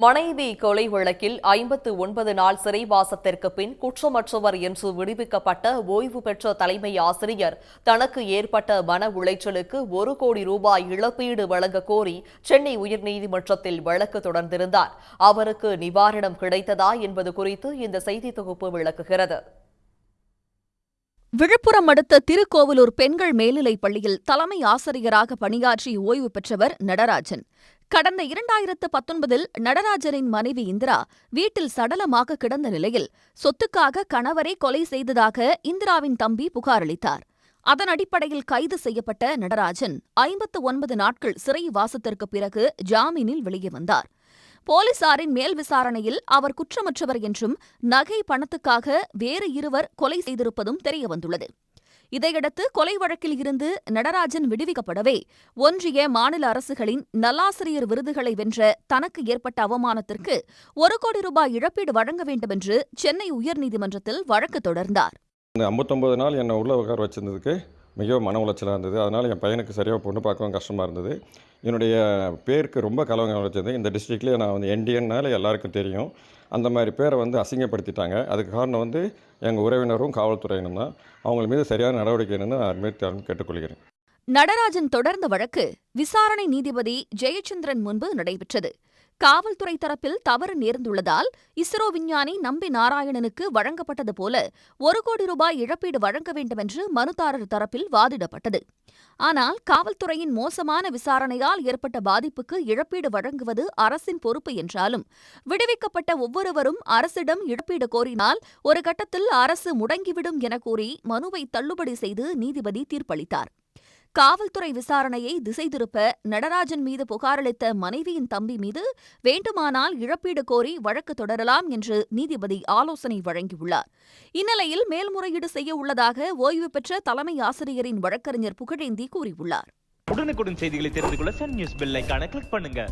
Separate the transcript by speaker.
Speaker 1: மனைவி கொலை வழக்கில் ஐம்பத்து ஒன்பது நாள் சிறைவாசத்திற்கு பின் குற்றமற்றவர் என்று விடுவிக்கப்பட்ட ஓய்வு பெற்ற தலைமை ஆசிரியர் தனக்கு ஏற்பட்ட மன உளைச்சலுக்கு ஒரு கோடி ரூபாய் இழப்பீடு வழங்க கோரி சென்னை உயர்நீதிமன்றத்தில் வழக்கு தொடர்ந்திருந்தார். அவருக்கு நிவாரணம் கிடைத்ததா என்பது குறித்து இந்த செய்தி தொகுப்பு விளக்குகிறது.
Speaker 2: விழுப்புரம் அடுத்த திருக்கோவிலூர் பெண்கள் மேல்நிலைப் பள்ளியில் தலைமை ஆசிரியராக பணியாற்றி ஓய்வு பெற்றவர் நடராஜன். கடந்த இரண்டாயிரத்து பத்தொன்பதில் நடராஜனின் மனைவி இந்திரா வீட்டில் சடலமாக கிடந்த நிலையில் சொத்துக்காக கணவரை கொலை செய்ததாக இந்திராவின் தம்பி புகாரளித்தார். அதன் அடிப்படையில் கைது செய்யப்பட்ட நடராஜன் ஐம்பத்து ஒன்பது நாட்கள் சிறைவாசத்திற்கு பிறகு ஜாமீனில் வெளியே வந்தார். போலீசாரின் மேல் விசாரணையில் அவர் குற்றமற்றவர் என்றும் நகை பணத்துக்காக வேறு இருவர் கொலை செய்திருப்பதும் தெரியவந்துள்ளது. இதையடுத்து கொலை வழக்கில் இருந்து நடராஜன் விடுவிக்கப்படவே ஒன்றிய மாநில அரசுகளின் நல்லாசிரியர் விருதுகளை வென்ற தனக்கு ஏற்பட்ட அவமானத்திற்கு ஒரு கோடி ரூபாய் இழப்பீடு வழங்க வேண்டுமென்று சென்னை உயர்நீதிமன்றத்தில் வழக்கு தொடர்ந்தார்.
Speaker 3: இந்த ஐம்பத்தொம்பது நாள் என்னை உள்ள உட்கார வச்சிருந்ததுக்கு மிகவும் மன உளைச்சலாக இருந்தது. அதனால் என் பையனுக்கு சரியாக பொண்ணு பார்க்கவும் கஷ்டமாக இருந்தது. என்னுடைய பேருக்கு ரொம்ப கலவங்க வச்சது இந்த டிஸ்ட்ரிக்ட்லேயே நான் வந்து என்டிஎன்னால் எல்லாருக்கும் தெரியும். அந்த மாதிரி பேரை வந்து அசிங்கப்படுத்திட்டாங்க. அதுக்கு காரணம் வந்து எங்கள் உறவினரும் காவல்துறையினரும் தான். அவங்க மீது சரியான நடவடிக்கை என்னன்னு நான் கேட்டுக்கொள்கிறேன்.
Speaker 2: நடராஜன் தொடர்ந்த வழக்கு விசாரணை நீதிபதி ஜெயச்சந்திரன் முன்பு நடைபெற்றது. காவல்துறை தரப்பில் தவறு நேர்ந்துள்ளதால் இஸ்ரோ விஞ்ஞானி நம்பி நாராயணனுக்கு வழங்கப்பட்டது போல ஒரு கோடி ரூபாய் இழப்பீடு வழங்க வேண்டுமென்று மனுதாரர் தரப்பில் வாதிடப்பட்டது. ஆனால் காவல்துறையின் மோசமான விசாரணையால் ஏற்பட்ட பாதிப்புக்கு இழப்பீடு வழங்குவது அரசின் பொறுப்பு என்றாலும் விடுவிக்கப்பட்ட ஒவ்வொருவரும் அரசிடம் இழப்பீடு கோரினால் ஒரு கட்டத்தில் அரசு முடங்கிவிடும் என கூறி மனுவை தள்ளுபடி செய்து நீதிபதி தீர்ப்பளித்தார். காவல்துறை விசாரணையை திசை திருப்ப நடராஜன் மீது புகாரளித்த மனைவியின் தம்பி மீது வேண்டுமானால் இழப்பீடு கோரி வழக்கு தொடரலாம் என்று நீதிபதி ஆலோசனை வழங்கியுள்ளார். இந்நிலையில் மேல்முறையீடு செய்ய உள்ளதாக ஓய்வு பெற்ற தலைமை ஆசிரியரின் வழக்கறிஞர் புகழேந்தி கூறியுள்ளார்.
Speaker 4: உடனுக்குடன் செய்திகளை தெரிந்து கொள்ள சன் நியூஸ் பெல் கிளிக் பண்ணுங்க.